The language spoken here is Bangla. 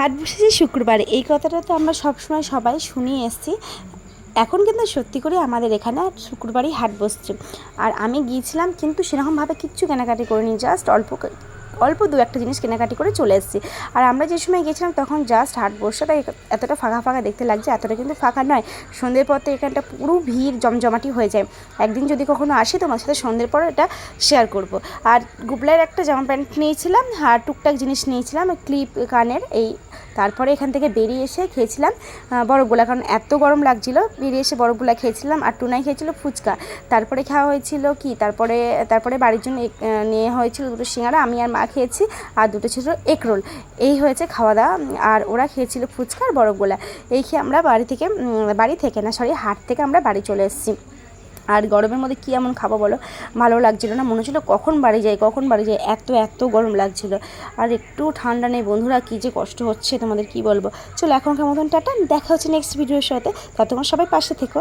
হাট বসেছে শুক্রবারে। এই কথাটা তো আমরা সবসময় সবাই শুনিয়ে এসেছি। এখন কিন্তু সত্যি করে আমাদের এখানে শুক্রবারই হাট বসছে। আর আমি গিয়েছিলাম কিন্তু সেরকমভাবে কিচ্ছু কেনাকাটি করিনি জাস্ট অল্প অল্প দু একটা জিনিস কেনাকাটি করে চলে এসেছি। আর আমরা যে সময় গেছিলাম তখন জাস্ট হাট বসে তাই এতটা ফাঁকা ফাঁকা দেখতে লাগছে, এতটা কিন্তু ফাঁকা নয়। সন্ধ্যের পর তো এখানটা পুরো ভিড় জমজমাটি হয়ে যায়। একদিন যদি কখনো আসি তোমার সাথে সন্ধ্যের পর এটা শেয়ার করব। আর গুবলাইয়ের একটা জামা প্যান্ট নিয়েছিলাম, আর টুকটাক জিনিস নিয়েছিলাম ক্লিপ কানের এই তারপরে এখান থেকে বেরিয়ে এসে খেয়েছিলাম বরফগোলা। কারণ এত গরম লাগছিল, বেরিয়ে এসে বরফগোলা খেয়েছিলাম আর টুনাই খেয়েছিল ফুচকা। তারপরে খাওয়া হয়েছিল কি? তারপরে তারপরে বাড়ির জন্য নিয়ে হয়েছিল দুটো সিঙ্গারা, আমি আর মা খেয়েছি আর দুটো ছিল এগ রোল। এই হয়েছে খাওয়া দাওয়া, আর ওরা খেয়েছিল ফুচকা আর বরফগোলা। এই খেয়ে আমরা বাড়ি থেকে বাড়ি থেকে না, সরি, হাট থেকে আমরা বাড়ি চলে এসেছি। আর গরমের মধ্যে কী এমন খাব বলো? ভালো লাগছিল না, মনে হচ্ছিল কখন বাড়ি যাই, কখন বাড়ি যাই, এত এত গরম লাগছিল। আর একটু ঠান্ডা নেই, বন্ধুরা, কী যে কষ্ট হচ্ছে তোমাদের কি বলব? চলো এখনকার মতন টাটা, দেখা হচ্ছে নেক্সট ভিডিওর সাথে, তা ততক্ষণ সবাই পাশে থেকো।